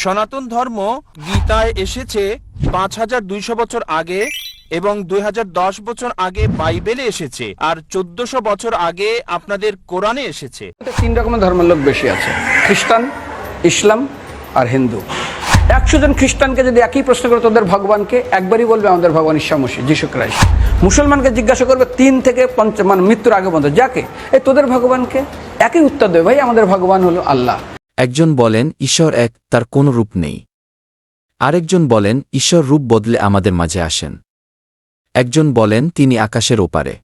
সনাতন ধর্ম গীতায় এসেছে পাঁচ হাজার দুইশো বছর আগে এবং দুই হাজার দশ বছর আগে বাইবেলে এসেছে আর চোদ্দশো বছর আগে আপনাদের কোরআনে এসেছে। তিন রকমের ধর্মের লোক বেশি আছে, খ্রিস্টান, ইসলাম আর হিন্দু। একশো জন খ্রিস্টানকে যদি একই প্রশ্ন করে তোদের ভগবানকে, একবারই বলবে আমাদের ভগবান ঈশ্বর মসি যিশু ক্রাইস্ট মুসলমানকে জিজ্ঞাসা করবে তিন থেকে পঞ্চ মানে মৃত্যুর আগে পর্যন্ত। যাকে? এই তোদের ভগবানকে একই উত্তর দেবে, ভাই, আমাদের ভগবান হলো আল্লাহ। একজন বলেন, ঈশ্বর এক, তার কোনো রূপ নেই। আরেকজন বলেন, ঈশ্বর রূপ বদলে আমাদের মাঝে আসেন। একজন বলেন, তিনি আকাশের ওপারে।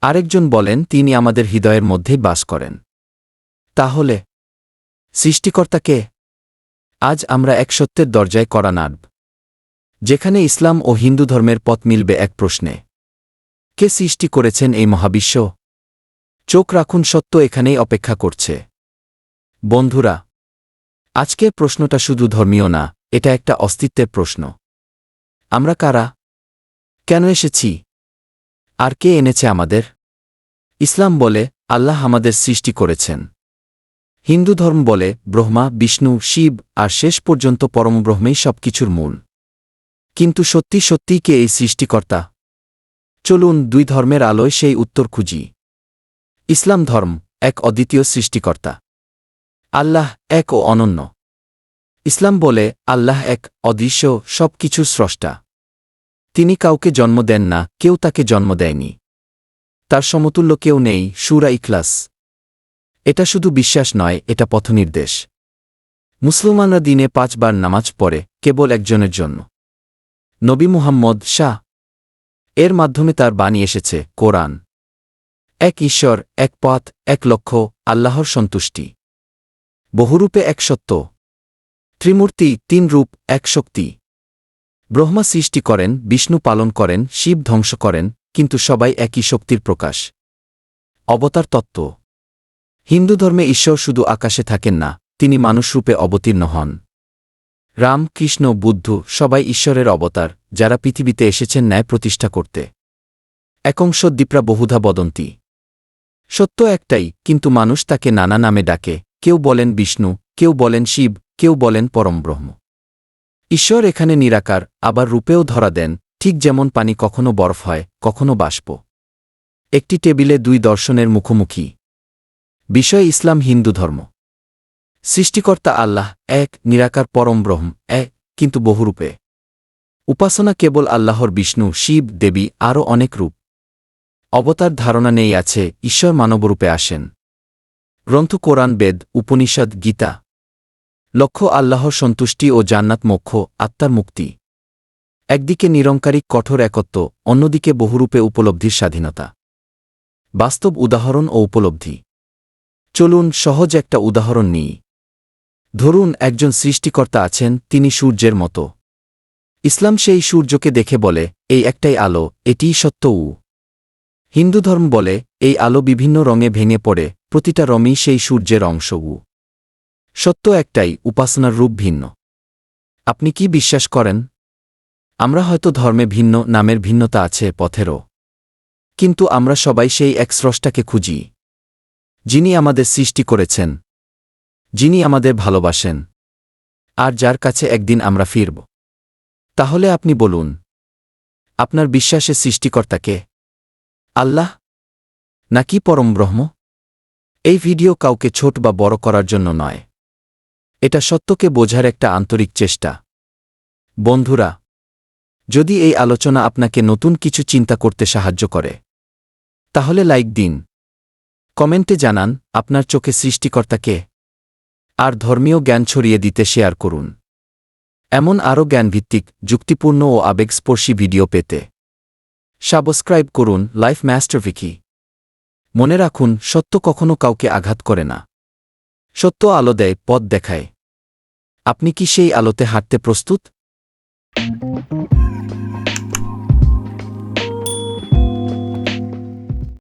আরেকজন বলেন, তিনি আমাদের হৃদয়ের মধ্যেই বাস করেন। তাহলে সৃষ্টিকর্তাকে আজ আমরা এক সত্যের দরজায় করা নাড়ব। যেখানে ইসলাম ও হিন্দু ধর্মের পথ মিলবে এক প্রশ্নে। কে সৃষ্টি করেছেন এই মহাবিশ্ব? চোখ রাখুন, সত্য এখানেই অপেক্ষা করছে। বন্ধুরা, আজকের প্রশ্নটা শুধু ধর্মীয় না, এটা একটা অস্তিত্বের প্রশ্ন। আমরা কারা? কেন এসেছি? আর কে এনেছে আমাদের? ইসলাম বলে, আল্লাহ আমাদের সৃষ্টি করেছেন। হিন্দু ধর্ম বলে, ব্রহ্মা, বিষ্ণু, শিব, আর শেষ পর্যন্ত পরমব্রহ্মেই সবকিছুর মূল। কিন্তু সত্যি সত্যিই কে এই সৃষ্টিকর্তা? চলুন দুই ধর্মের আলোয় সেই উত্তর খুঁজি। ইসলাম ধর্ম, এক অদ্বিতীয় সৃষ্টিকর্তা। আল্লাহ এক ও অনন্য। ইসলাম বলে, আল্লাহ এক অদৃশ্য সব কিছুর স্রষ্টা। তিনি কাউকে জন্ম দেন না, কেউ তাকে জন্ম দেয়নি। তার সমতুল্য কেউ নেই, সুরা ইখলাস। এটা শুধু বিশ্বাস নয়, এটা পথনির্দেশ। মুসলমানরা দিনে পাঁচবার নামাজ পড়ে, কেবল একজনের জন্য। নবী মুহাম্মদ শাহ। এর মাধ্যমে তার বাণী এসেছে, কোরআন। এক ঈশ্বর, এক পথ, এক লক্ষ্য, আল্লাহর সন্তুষ্টি। বহুরূপে এক সত্য। ত্রিমূর্তি তিন রূপ, এক শক্তি। ব্রহ্মা সৃষ্টি করেন, বিষ্ণু পালন করেন, শিব ধ্বংস করেন, কিন্তু সবাই একই শক্তির প্রকাশ। অবতার তত্ত্ব। হিন্দু ধর্মে ঈশ্বর শুধু আকাশে থাকেন না, তিনি মানুষরূপে অবতীর্ণ হন। রাম, কৃষ্ণ, বুদ্ধ সবাই ঈশ্বরের অবতার, যারা পৃথিবীতে এসেছেন ন্যায় প্রতিষ্ঠা করতে। একংশ দীপ্রা বহুধা বদন্তি। সত্য একটাই, কিন্তু মানুষ তাকে নানা নামে ডাকে কেউ বলেন বিষ্ণু, কেউ বলেন শিব, কেউ বলেন পরমব্রহ্ম। ঈশ্বর এখানে নিরাকার, আবার রূপেও ধরা দেন, ঠিক যেমন পানি কখনো বরফ হয়, কখনো বাষ্প। একটি টেবিলে দুই দর্শনের মুখোমুখি। বিষয় ইসলাম হিন্দু ধর্ম। সৃষ্টিকর্তা আল্লাহ, এক, নিরাকার পরম ব্রহ্ম এক, কিন্তু বহুরূপে। উপাসনা কেবল আল্লাহর বিষ্ণু, শিব, দেবী, আরও অনেক রূপ। অবতার ধারণা নেই আছে, ঈশ্বর মানবরূপে আসেন। গ্রন্থ কোরআন বেদ, উপনিষদ, গীতা। লক্ষ্য আল্লাহর সন্তুষ্টি ও জান্নাত মোক্ষ, আত্মার মুক্তি। একদিকে নিরঙ্কারিক কঠোর একত্ব, অন্যদিকে বহুরূপে উপলব্ধির স্বাধীনতা। বাস্তব উদাহরণ ও উপলব্ধি। চলুন সহজ একটা উদাহরণ নিই। ধরুন একজন সৃষ্টিকর্তা আছেন, তিনি সূর্যের মতো। ইসলাম সেই সূর্যকে দেখে বলে, এই একটাই আলো, এটিই সত্য উ। হিন্দু ধর্ম বলে, এই আলো বিভিন্ন রঙে ভেঙে পড়ে প্রতিটা রমই সেই সূর্যের অংশ উ সত্য একটাই, উপাসনার রূপ ভিন্ন। আপনি কি বিশ্বাস করেন? আমরা হয়তো ধর্মে ভিন্ন, নামের ভিন্নতা আছে পথেরও। কিন্তু আমরা সবাই সেই এক স্রষ্টাকে খুঁজি। যিনি আমাদের সৃষ্টি করেছেন। যিনি আমাদের ভালোবাসেন। আর যার কাছে একদিন আমরা ফিরব। তাহলে আপনি বলুন, আপনার বিশ্বাসের সৃষ্টিকর্তাকে আল্লাহ? নাকি পরম ব্রহ্ম? এই ভিডিও কাউকে ছোট বা বড় করার জন্য নয়। এটা সত্যকে বোঝার একটা আন্তরিক চেষ্টা। বন্ধুরা, যদি এই আলোচনা আপনাকে নতুন কিছু চিন্তা করতে সাহায্য করে, তাহলে লাইক দিন। কমেন্টে জানান, আপনার চোখে সৃষ্টিকর্তাকে আর ধর্মীয় জ্ঞান ছড়িয়ে দিতে শেয়ার করুন। এমন আরও জ্ঞানভিত্তিক, যুক্তিপূর্ণ ও আবেগস্পর্শী ভিডিও পেতে সাবস্ক্রাইব করুন লাইফ মাস্টার ভিকি। মনে রাখুন, সত্য কখনো কাউকে আঘাত করে না। সত্য আলো দেয়, পথ দেখায়। আপনি কি সেই আলোতে হাঁটতে প্রস্তুত?